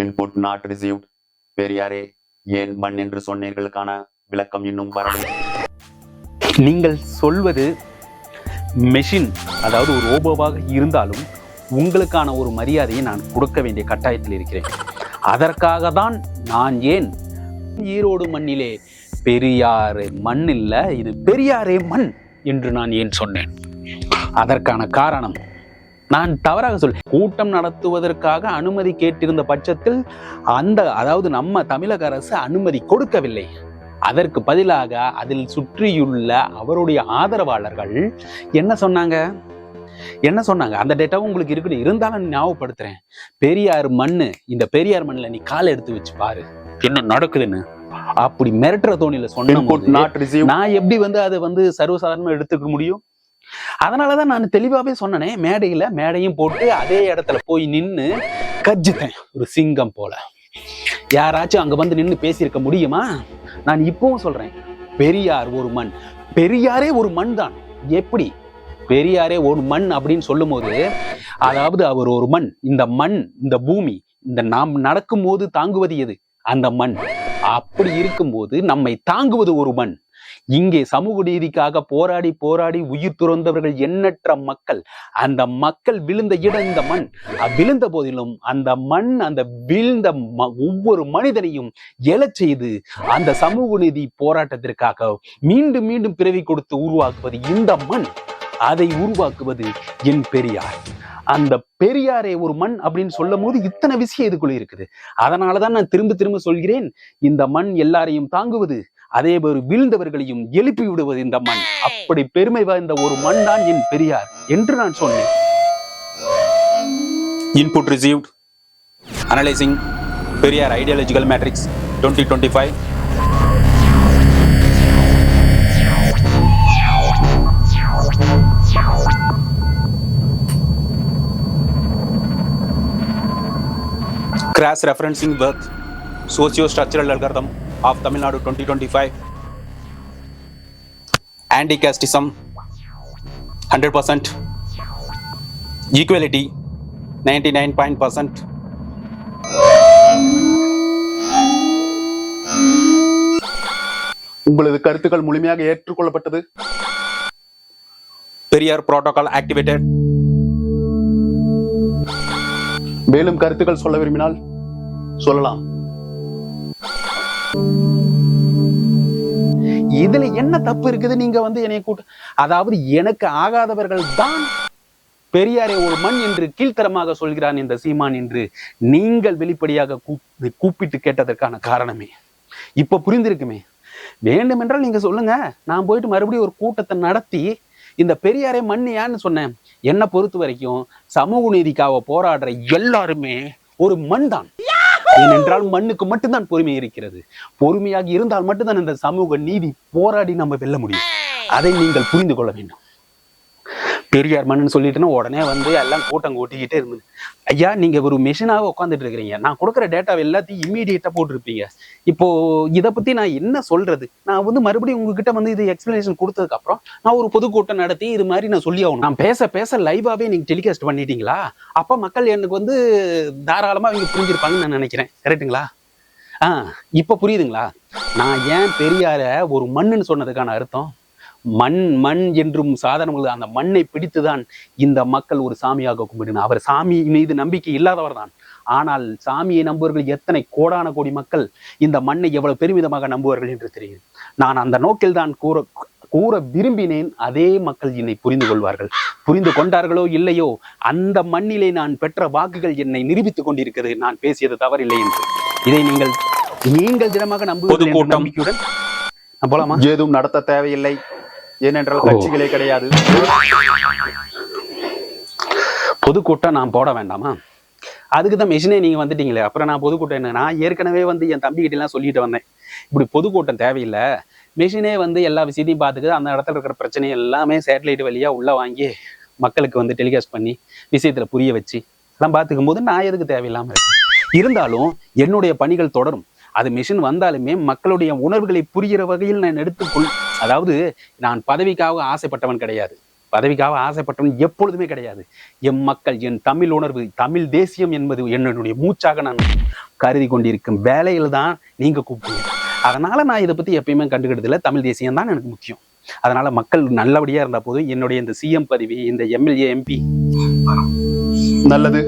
Input not received பெரியாரே ஏன் மண் என்று சொன்னீர்களுக்கான விளக்கம் இன்னும் வரவில்லை. நீங்கள் சொல்வது மெஷின் அதாவது ஒரு ரோபோவாக இருந்தாலும் உங்களுக்கான ஒரு மரியாதையை நான் கொடுக்க வேண்டிய கட்டாயத்தில் இருக்கிறேன். அதற்காக தான் நான் ஏன் ஈரோடு மண்ணிலே பெரியாரே மண் இல்லை இது பெரியாரே மண் என்று நான் ஏன் சொன்னேன்? அதற்கான காரணம் நான் தவறாக சொல் கூட்டம் நடத்துவதற்காக அனுமதி கேட்டிருந்த பட்சத்தில் அந்த அதாவது நம்ம தமிழக அரசு அனுமதி கொடுக்கவில்லை. அதற்கு பதிலாக அதில் சுற்றியுள்ள அவருடைய ஆதரவாளர்கள் என்ன சொன்னாங்க? என்ன சொன்னாங்க? அந்த டேட்டாவும் உங்களுக்கு இருக்குது இருந்தாலும் ஞாபகப்படுத்துறேன். பெரியார் மண்ணு இந்த பெரியார் மண்ணில் நீ கால் எடுத்து வச்சு பாரு. என்ன நடக்குதுன்னு? அப்படி மிரட்டுற தோணில இன்புட் சொன்ன நான் எப்படி வந்து அதை வந்து சர்வசாதாரணமா எடுத்துக்க முடியும்? அதனாலதான் நான் தெளிவாவே சொன்னனே மேடையில மேடையும் போட்டு அதே இடத்துல போய் நின்று கர்ஜித்தேன் ஒரு சிங்கம் போல. யாராச்சும் அங்க வந்து நின்று பேசியிருக்க முடியுமா? நான் இப்பவும் சொல்றேன் பெரியார் ஒரு மண். பெரியாரே ஒரு மண் தான். எப்படி? பெரியாரே ஒரு மண் அப்படின்னு சொல்லும்போது அதாவது அவர் ஒரு மண். இந்த மண் இந்த பூமி இந்த நாம் நடக்கும் போது தாங்குவது எது? அந்த மண். அப்படி இருக்கும்போது நம்மை தாங்குவது ஒரு மண். இங்கே சமூக நீதிக்காக போராடி போராடி உயிர் துறந்தவர்கள் எண்ணற்ற மக்கள். அந்த மக்கள் விழுந்த இடம் இந்த மண். விழுந்த போதிலும் அந்த மண் அந்த வீழ்ந்த ஒவ்வொரு மனிதனையும் எழச் செய்து அந்த சமூக நீதி போராட்டத்திற்காக மீண்டும் மீண்டும் பிறவி கொடுத்து உருவாக்குவது இந்த மண். அதை உருவாக்குவது என் பெரியார். அந்த பெரியாரே ஒரு மண் அப்படின்னு சொல்லும் போது இத்தனை விஷயம் இதுக்குள்ள இருக்குது. அதனாலதான் நான் திரும்ப திரும்ப சொல்கிறேன் இந்த மண் எல்லாரையும் தாங்குவது அதே போல வீழ்ந்தவர்களையும் எழுப்பி விடுவது இந்த மண். அப்படி பெருமை வாய்ந்த ஒரு மண் தான் என் பெரியார் என்று நான் சொன்னேன். Input received analysing Periyar ideological matrix twenty twenty five crash referencing with socio-structural algorithm. Of Tamil Nadu 2025 anti-casteism 100% equality 99% உங்களது கருத்துக்கள் முழுமையாக ஏற்றுக்கொள்ளப்பட்டது. Periyar protocol activated. மேலும் கருத்துக்கள் சொல்ல விரும்பினால் சொல்லலாம். இதுல என்ன தப்பு இருக்குது? நீங்க வந்து என்னை கூட்டு அதாவது எனக்கு ஆகாதவர்கள் தான் பெரியாரை ஒரு மண் என்று கீழ்த்தரமாக சொல்கிறான் இந்த சீமான் என்று நீங்கள் வெளிப்படையாக கூப்பிட்டு கேட்டதற்கான காரணமே. இப்ப புரிந்திருக்குமே? வேண்டுமென்றால் நீங்க சொல்லுங்க. நான் போயிட்டு மறுபடியும் ஒரு கூட்டத்தை நடத்தி இந்த பெரியாரை மண் சொன்னேன். என்னை பொறுத்த வரைக்கும் சமூக நீதிக்காக போராடுற எல்லாருமே ஒரு மண் தான் ஏனென்றால் மண்ணுக்கு மட்டும்தான் பொறுமை இருக்கிறது. பொறுமையாக இருந்தால் மட்டும்தான் இந்த சமூக நீதி போராடி நம்ம வெல்ல முடியும். அதை நீங்கள் புரிந்து கொள்ள வேண்டும். பெரியார் மண்ணுன்னு சொல்லிட்டுனா உடனே வந்து எல்லாம் கூட்டம் கூட்டிக்கிட்டே இருந்தது. ஐயா நீங்க ஒரு மிஷினாக உட்காந்துட்டு இருக்கிறீங்க. நான் கொடுக்குற டேட்டா எல்லாத்தையும் இம்மீடியட்டா போட்டிருப்பீங்க. இப்போ இதை பத்தி நான் என்ன சொல்றது? நான் வந்து மறுபடியும் உங்ககிட்ட வந்து இது எக்ஸ்பிளனேஷன் கொடுத்ததுக்கு அப்புறம் நான் ஒரு பொதுக்கூட்டம் நடத்தி இது மாதிரி நான் சொல்லி ஆகணும். நான் பேச பேச லைவாவே நீங்க டெலிகாஸ்ட் பண்ணிட்டீங்களா? அப்ப மக்கள் எனக்கு வந்து தாராளமா அவங்க புரிஞ்சிருப்பாங்கன்னு நான் நினைக்கிறேன். கரெக்ட்டுங்களா ஆ இப்போ புரியுதுங்களா? நான் ஏன் பெரியார ஒரு மண்ணுன்னு சொன்னதுக்கான அர்த்தம்? மண் மண் என்றும் சாதனங்கள் அந்த மண்ணை பிடித்துதான் இந்த மக்கள் ஒரு சாமியாக கும்பிடினார் அவர் சாமி மீது நம்பிக்கை இல்லாதவர் தான். ஆனால் சாமியை நம்புவர்கள் எத்தனை கோடான கோடி மக்கள் இந்த மண்ணை எவ்வளவு பெருமிதமாக நம்புவார்கள் என்று தெரியும் நான் அந்த நோக்கில் தான் கூற கூற விரும்பினேன். அதே மக்கள் என்னை புரிந்து கொள்வார்கள். புரிந்து கொண்டார்களோ இல்லையோ அந்த மண்ணிலே நான் பெற்ற வாக்குகள் என்னை நிரூபித்துக் கொண்டிருக்கிறது. நான் பேசியது தவறில்லை என்று. இதை நீங்கள் நீங்கள் தினமாக பொதுக்கூட்டம். நம்பிக்கையுடன். போலாமா? ஏதும் நடத்த தேவையில்லை. ஏனென்றால். கட்சிகளே கிடையாது. பொதுக்கூட்டம் நான் போட வேண்டாமா? அதுக்கு தான் மெஷினே நீங்க வந்துட்டீங்களே. அப்புறம் நான் பொதுக்கூட்டம் என்ன? நான் ஏற்கனவே வந்து என் தம்பி கிட்ட எல்லாம் சொல்லிட்டு வந்தேன். இப்படி பொதுக்கூட்டம் தேவையில்லை. மெஷினே வந்து எல்லா விஷயத்தையும் பார்த்துக்குது அந்த இடத்துல இருக்கிற பிரச்சனை எல்லாமே சேட்டலைட் வழியா உள்ள வாங்கி மக்களுக்கு வந்து டெலிகாஸ்ட் பண்ணி விஷயத்துல புரிய வச்சு எல்லாம் பார்த்துக்கும் போது நான் எதுக்கு தேவையில்லாம இருந்தாலும் என்னுடைய பணிகள் தொடரும். அது மிஷின் வந்தாலுமே மக்களுடைய உணர்வுகளை புரிகிற வகையில் நான் எடுத்துக்கொள் அதாவது நான் பதவிக்காக ஆசைப்பட்டவன் கிடையாது. பதவிக்காக ஆசைப்பட்டவன் எப்பொழுதுமே கிடையாது. எம் மக்கள் என் தமிழ் உணர்வு தமிழ் தேசியம் என்பது என்னுடைய மூச்சாக நான் கருதி கொண்டிருக்கும் வேலையில் தான் நீங்கள் கூப்பிட்டீங்க அதனால் நான் இதை பத்தி எப்பயுமே கண்டுக்கிறது தமிழ் தேசியம் தான் எனக்கு முக்கியம். அதனால மக்கள் நல்லபடியா இருந்தால் போதும். என்னுடைய இந்த சிஎம் பதவி இந்த எம்எல்ஏ எம்பி நல்லது.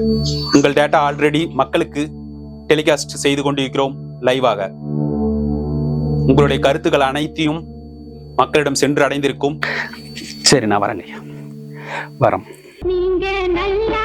உங்கள் டேட்டா ஆல்ரெடி மக்களுக்கு டெலிகாஸ்ட் செய்து கொண்டிருக்கிறோம். லைவாக உங்களுடைய கருத்துக்கள் அனைத்தையும் மக்களிடம் சென்று அடைந்திருக்கும். சரி நான் வரேங்க ஐயா. வரோம். நீங்க நல்லா